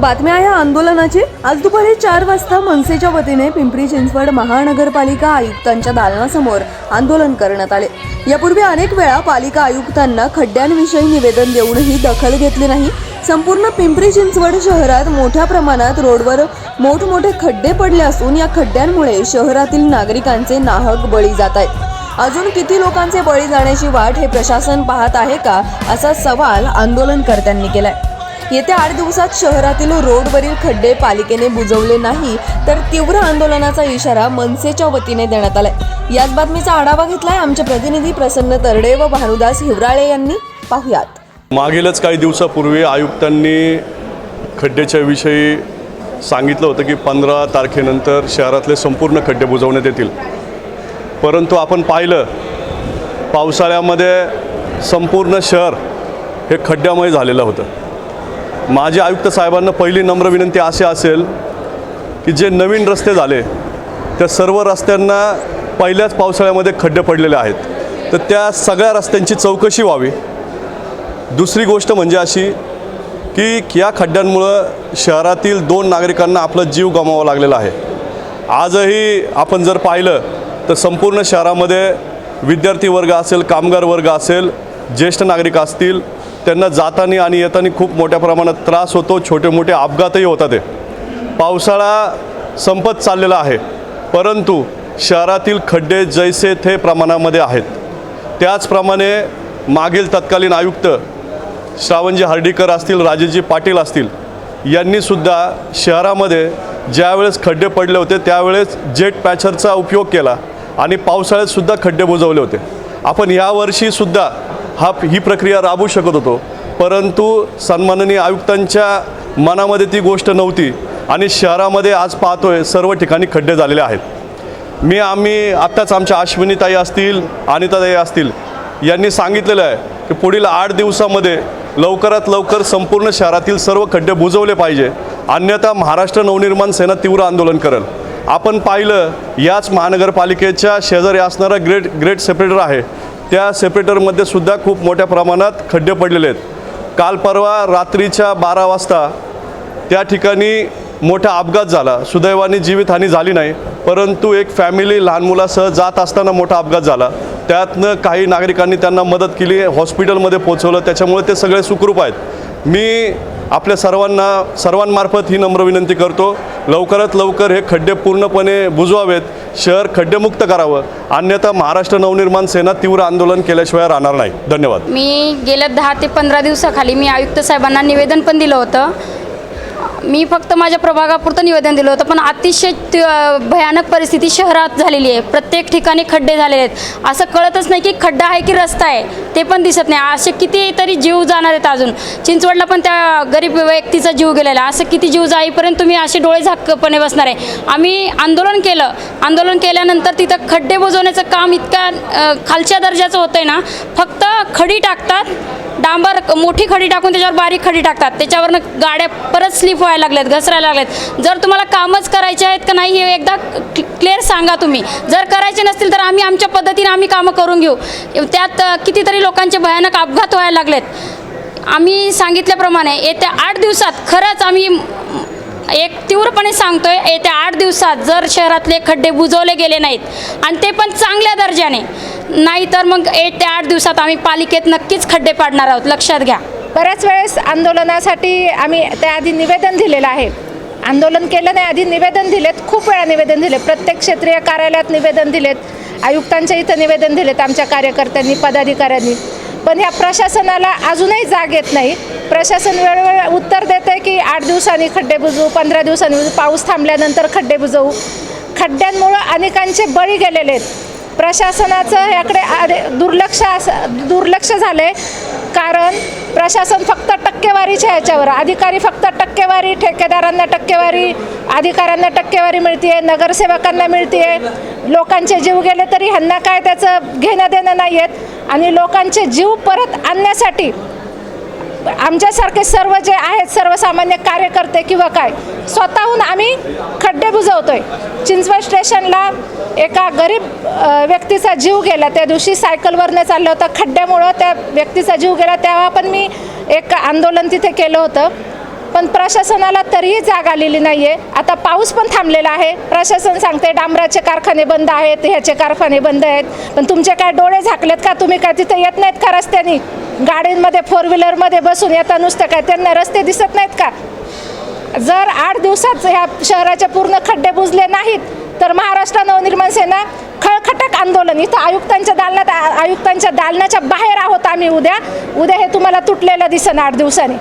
बातम्या या आंदोलनाची. आज दुपारी चार वाजता मनसेच्या वतीने पिंपरी चिंचवड महानगरपालिका आयुक्तांच्या दालनासमोर आंदोलन करण्यात आले. यापूर्वी अनेक वेळा पालिका आयुक्तांना खड्ड्यांविषयी निवेदन देऊनही दखल घेतली नाही. संपूर्ण पिंपरी चिंचवड शहरात मोठ्या प्रमाणात रोडवर मोठमोठे खड्डे पडले असून या खड्ड्यांमुळे शहरातील नागरिकांचे नाहक बळी जात आहेत. अजून किती लोकांचे बळी जाण्याची वाट हे प्रशासन पाहत आहे का असा सवाल आंदोलनकर्त्यांनी केलाय. येत्या आठ दिवसात शहरातील रोडवरील खड्डे पालिकेने बुजवले नाही तर तीव्र आंदोलनाचा इशारा मनसेच्या वतीने देण्यात आलाय. याच बातमीचा आढावा घेतलाय आमचे प्रतिनिधी प्रसन्न तरडे व भानुदास हिवराळे यांनी. पाहुयात. मागीलच काही दिवसापूर्वी आयुक्तांनी खड्ड्याच्या विषयी सांगितलं होतं की पंधरा तारखेनंतर शहरातले संपूर्ण खड्डे बुजवण्यात येतील. परंतु आपण पाहिलं पावसाळ्यामध्ये संपूर्ण शहर हे खड्ड्यामुळे झालेलं होतं. माझे आयुक्त साहेबांना पहिली नम्र विनंती अशी असेल की जे नवीन रस्ते झाले त्या सर्व रस्त्यांना पहिल्याच पावसाळ्यामध्ये खड्डे पडलेले आहेत. तर त्या सगळ्या रस्त्यांची चौकशी व्हावी. दुसरी गोष्ट म्हणजे अशी की या खड्ड्यांमुळं शहरातील दोन नागरिकांना आपला जीव गमावा लागलेला आहे. आजही आपण जर पाहिलं तर संपूर्ण शहरामध्ये विद्यार्थी वर्ग असेल कामगार वर्ग असेल ज्येष्ठ नागरिक असतील त्यांना जाताना आणि येताना खूप मोठ्या प्रमाणात त्रास होतो. छोटे मोठे अपघातही होतात ते पावसाळा संपत चाललेला आहे. परंतु शहरातील खड्डे जैसे थे प्रमाणामध्ये आहेत. त्याचप्रमाणे मागील तत्कालीन आयुक्त श्रावणजी हर्डीकर असतील राजेशजी पाटील असतील यांनीसुद्धा शहरामध्ये ज्यावेळेस खड्डे पडले होते त्यावेळेस जेट पॅचरचा उपयोग केला आणि पावसाळ्यातसुद्धा खड्डे बुजवले होते. आपण यावर्षीसुद्धा हा ही प्रक्रिया राबवू शकत होतो. परंतु सन्माननीय आयुक्तांच्या मनामध्ये ती गोष्ट नव्हती आणि शहरामध्ये आज पाहतोय सर्व ठिकाणी खड्डे झालेले आहेत. मी आम्ही आत्ताच आमच्या अश्विनीताई असतील अनिताताई असतील यांनी सांगितलेलं आहे की पुढील आठ दिवसामध्ये लवकरात लवकर संपूर्ण शहरातील सर्व खड्डे बुजवले पाहिजे. अन्यथा महाराष्ट्र नवनिर्माण सेना तीव्र आंदोलन करेल. आपण पाहिलं याच महानगरपालिकेच्या शेजारी असणारा ग्रेट ग्रेट सेपरेटर आहे. त्या सेपरेटरमध्ये सुद्धा खूप मोठ्या प्रमाणात खड्डे पडलेले आहेत. काल परवा रात्रीच्या बारा वाजता त्या ठिकाणी मोठा अपघात झाला. सुदैवाने जीवितहानी झाली नाही परंतु एक फॅमिली लहान मुलासह जात असताना मोठा अपघात झाला. त्यातनं काही नागरिकांनी त्यांना मदत केली हॉस्पिटलमध्ये पोचवलं त्याच्यामुळे ते सगळे सुखरूप आहेत. मी आपल्या सर्वांना सर्वांमार्फत ही नम्र विनंती करतो लवकरात लवकर हे खड्डे पूर्णपणे बुजवावेत. शहर खड्डेमुक्त करावं. अन्यथा महाराष्ट्र नवनिर्माण सेना तीव्र आंदोलन केल्याशिवाय राहणार नाही. धन्यवाद. मी गेल्या दहा ते पंधरा दिवसाखाली मी आयुक्त साहेबांना निवेदन पण दिलं होतं. मी फक्त माझ्या प्रभागापुरतं निवेदन दिलं होतं पण अतिशय भयानक परिस्थिती शहरात झालेली आहे. प्रत्येक ठिकाणी खड्डे झालेले आहेत. असं कळतच नाही की खड्डा आहे की रस्ता आहे ते पण दिसत नाही. असे किती तरी जीव जाणार आहेत अजून. चिंचवडला पण त्या गरीब व्यक्तीचा जीव गेलेला असं किती जीव जाईपर्यंत तुम्ही असे डोळे झाकपणे बसणार आहे? आम्ही आंदोलन केलं. आंदोलन केल्यानंतर तिथं खड्डे बुजवण्याचं काम इतक्या खालच्या दर्जाचं होतं आहे ना फक्त खडी टाकतात डांबर मोठी खडी टाकून त्याच्यावर बारीक खडी टाकतात. त्याच्यावरनं गाड्या परत स्लिप व्हायला लागल्यात घसरायला लागल्यात. जर तुम्हाला कामच करायचे आहेत का नाही हे एकदा क्लिअर सांगा तुम्ही. जर करायचे नसतील तर आम्ही आमच्या पद्धतीने आम्ही कामं करून घेऊ. त्यात कितीतरी लोकांचे भयानक अपघात व्हायला लागलेत. आम्ही सांगितल्याप्रमाणे येत्या आठ दिवसात खरंच आम्ही एक तीव्रपणे सांगतोय येत्या आठ दिवसात जर शहरातले खड्डे बुजवले गेले नाहीत आणि ते पण चांगल्या दर्जाने नाही तर मग ते आठ दिवसात आम्ही पालिकेत नक्कीच खड्डे पाडणार आहोत. लक्षात घ्या. बऱ्याच वेळेस आंदोलनासाठी आम्ही त्याआधी निवेदन दिलेलं आहे. आंदोलन केलं नाही आधी निवेदन दिलेत खूप वेळा निवेदन दिले प्रत्येक क्षेत्रीय कार्यालयात निवेदन दिलेत आयुक्तांच्या इथं निवेदन दिलेत आमच्या कार्यकर्त्यांनी पदाधिकाऱ्यांनी. पण ह्या प्रशासनाला अजूनही जाग येत नाही. प्रशासन वेळोवेळ उत्तर देतं आहे की आठ दिवसांनी खड्डे बुजवू पंधरा दिवसांनी पाऊस थांबल्यानंतर खड्डे बुजवू. खड्ड्यांमुळं अनेकांचे बळी गेलेले आहेत. प्रशासनाचं याकडे आरे- दुर्लक्ष असं दुर्लक्ष झालं आहे कारण प्रशासन फक्त टक्केवारीच्या ह्याच्यावर अधिकारी फक्त टक्केवारी ठेकेदारांना टक्केवारी अधिकाऱ्यांना टक्केवारी मिळते नगरसेवकांना मिळते लोकांचे जीव गेले तरी ह्यांना काय त्याचं घेणं देणं नाही आहेत आणि लोकांचे जीव परत आणण्यासाठी आमच्यासारखे सर्व जे आहेत सर्वसामान्य कार्यकर्ते किंवा काय स्वतःहून आम्ही खड्डे बुजवतोय. चिंचवड स्टेशनला एका गरीब व्यक्तीचा जीव गेला. त्या दिवशी सायकलवरनं चाललं होतं. खड्ड्यामुळं त्या व्यक्तीचा जीव गेला. तेव्हा पण मी एक आंदोलन तिथे केलं होतं. पण प्रशासनाला तरीही जाग आलेली नाही आहे आता पाऊस पण थांबलेला आहे. प्रशासन सांगते डांबराचे कारखाने बंद आहेत ह्याचे कारखाने बंद आहेत. पण तुमचे काय डोळे झाकलेत का? तुम्ही काय तिथं येत नाहीत का रस्त्याने? गाडींमध्ये फोर व्हीलरमध्ये बसून येता नुसतं काय? त्यांना रस्ते दिसत नाहीत का? जर आठ दिवसात ह्या शहराचे पूर्ण खड्डे बुजले नाहीत तर महाराष्ट्र नवनिर्माण सेना खळखटक आंदोलन. इथं आयुक्तांच्या दालनात आयुक्तांच्या दालनाच्या बाहेर आहोत आम्ही उद्या. उद्या हे तुम्हाला तुटलेलं दिसन आठ दिवसांनी.